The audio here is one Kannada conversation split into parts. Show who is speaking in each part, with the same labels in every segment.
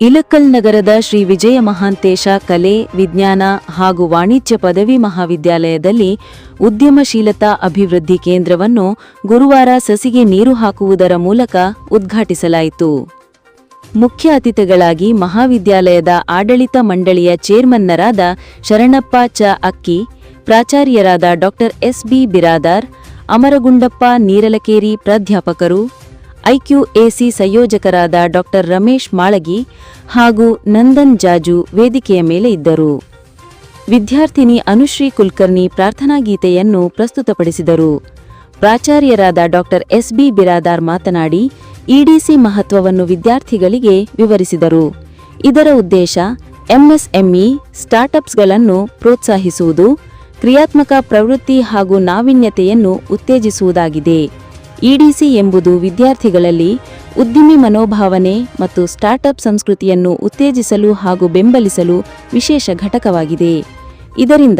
Speaker 1: ಇಲಕ್ಕಲ್ ನಗರದ ಶ್ರೀ ವಿಜಯ ಮಹಾಂತೇಶ ಕಲೆ, ವಿಜ್ಞಾನ ಹಾಗೂ ವಾಣಿಜ್ಯ ಪದವಿ ಮಹಾವಿದ್ಯಾಲಯದಲ್ಲಿ ಉದ್ಯಮಶೀಲತಾ ಅಭಿವೃದ್ಧಿ ಕೇಂದ್ರವನ್ನು ಗುರುವಾರ ಸಸಿಗೆ ನೀರು ಹಾಕುವುದರ ಮೂಲಕ ಉದ್ಘಾಟಿಸಲಾಯಿತು. ಮುಖ್ಯ ಅತಿಥಿಗಳಾಗಿ ಮಹಾವಿದ್ಯಾಲಯದ ಆಡಳಿತ ಮಂಡಳಿಯ ಚೇರ್ಮನ್ನರಾದ ಶರಣಪ್ಪ ಚ ಅಕ್ಕಿ, ಪ್ರಾಚಾರ್ಯರಾದ ಡಾ ಎಸ್ಬಿ ಬಿರಾದಾರ್, ಅಮರಗುಂಡಪ್ಪ ನೀರಲಕೇರಿ ಪ್ರಾಧ್ಯಾಪಕರು ಐಕ್ಯೂಎಸಿ ಸಂಯೋಜಕರಾದ ಡಾ ರಮೇಶ್ ಮಾಳಗಿ ಹಾಗೂ ನಂದನ್ ಜಾಜು ವೇದಿಕೆಯ ಮೇಲೆ ಇದ್ದರು. ವಿದ್ಯಾರ್ಥಿನಿ ಅನುಶ್ರೀ ಕುಲಕರ್ಣಿ ಪ್ರಾರ್ಥನಾ ಗೀತೆಯನ್ನು ಪ್ರಸ್ತುತಪಡಿಸಿದರು. ಪ್ರಾಚಾರ್ಯರಾದ ಡಾ ಎಸ್ಬಿ ಬಿರಾದಾರ್ ಮಾತನಾಡಿ, ಇಡಿಸಿ ಮಹತ್ವವನ್ನು ವಿದ್ಯಾರ್ಥಿಗಳಿಗೆ ವಿವರಿಸಿದರು. ಇದರ ಉದ್ದೇಶ, ಎಂಎಸ್ಎಂಇ ಸ್ಟಾರ್ಟ್ಅಪ್ಸ್ಗಳನ್ನು ಪ್ರೋತ್ಸಾಹಿಸುವುದು, ಕ್ರಿಯಾತ್ಮಕ ಪ್ರವೃತ್ತಿ ಹಾಗೂ ನಾವೀನ್ಯತೆಯನ್ನು ಉತ್ತೇಜಿಸುವುದಾಗಿದೆ. ಇಡಿಸಿ ಎಂಬುದು ವಿದ್ಯಾರ್ಥಿಗಳಲ್ಲಿ ಉದ್ದಿಮೆ ಮನೋಭಾವನೆ ಮತ್ತು ಸ್ಟಾರ್ಟ್ಅಪ್ ಸಂಸ್ಕೃತಿಯನ್ನು ಉತ್ತೇಜಿಸಲು ಹಾಗೂ ಬೆಂಬಲಿಸಲು ವಿಶೇಷ ಘಟಕವಾಗಿದೆ. ಇದರಿಂದ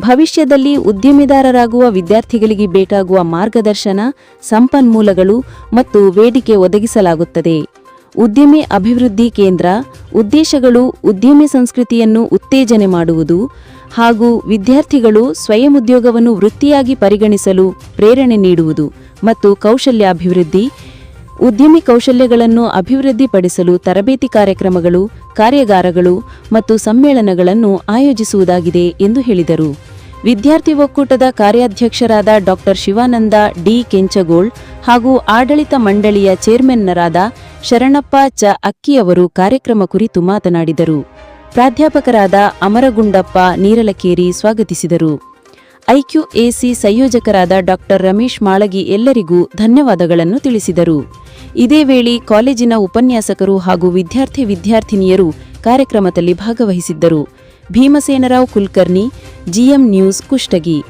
Speaker 1: ಭವಿಷ್ಯದಲ್ಲಿ ಉದ್ಯಮಿದಾರರಾಗುವ ವಿದ್ಯಾರ್ಥಿಗಳಿಗೆ ಬೇಕಾಗುವ ಮಾರ್ಗದರ್ಶನ, ಸಂಪನ್ಮೂಲಗಳು ಮತ್ತು ವೇದಿಕೆ ಒದಗಿಸಲಾಗುತ್ತದೆ. ಉದ್ಯಮಿ ಅಭಿವೃದ್ಧಿ ಕೇಂದ್ರ, ಉದ್ದೇಶಗಳು ಉದ್ಯಮಿ ಸಂಸ್ಕೃತಿಯನ್ನು ಉತ್ತೇಜನೆ ಮಾಡುವುದು ಹಾಗೂ ವಿದ್ಯಾರ್ಥಿಗಳು ಸ್ವಯಂ ಉದ್ಯೋಗವನ್ನು ವೃತ್ತಿಯಾಗಿ ಪರಿಗಣಿಸಲು ಪ್ರೇರಣೆ ನೀಡುವುದು ಮತ್ತು ಕೌಶಲ್ಯಾಭಿವೃದ್ಧಿ, ಉದ್ಯಮಿ ಕೌಶಲ್ಯಗಳನ್ನು ಅಭಿವೃದ್ಧಿಪಡಿಸಲು ತರಬೇತಿ ಕಾರ್ಯಕ್ರಮಗಳು, ಕಾರ್ಯಾಗಾರಗಳು ಮತ್ತು ಸಮ್ಮೇಳನಗಳನ್ನು ಆಯೋಜಿಸುವುದಾಗಿದೆ ಎಂದು ಹೇಳಿದರು. ವಿದ್ಯಾರ್ಥಿ ಒಕ್ಕೂಟದ ಕಾರ್ಯಾಧ್ಯಕ್ಷರಾದ ಡಾಕ್ಟರ್ ಶಿವಾನಂದ ಡಿ ಕೆಂಚಗೋಳ್ ಹಾಗೂ ಆಡಳಿತ ಮಂಡಳಿಯ ಚೇರ್ಮನ್ನರಾದ ಶರಣಪ್ಪ ಚ ಅಕ್ಕಿಯವರು ಕಾರ್ಯಕ್ರಮ ಕುರಿತು ಮಾತನಾಡಿದರು. ಪ್ರಾಧ್ಯಾಪಕರಾದ ಅಮರಗುಂಡಪ್ಪ ನೀರಲಕೇರಿ ಸ್ವಾಗತಿಸಿದರು. ಐಕ್ಯೂಎಸಿ ಸಂಯೋಜಕರಾದ ಡಾ ರಮೇಶ್ ಮಾಳಗಿ ಎಲ್ಲರಿಗೂ ಧನ್ಯವಾದಗಳನ್ನು ತಿಳಿಸಿದರು. ಇದೇ ವೇಳೆ ಕಾಲೇಜಿನ ಉಪನ್ಯಾಸಕರು ಹಾಗೂ ವಿದ್ಯಾರ್ಥಿ ವಿದ್ಯಾರ್ಥಿನಿಯರು ಕಾರ್ಯಕ್ರಮದಲ್ಲಿ ಭಾಗವಹಿಸಿದ್ದರು. Bhimasenarao Kulkarni, GM news Kushtagi.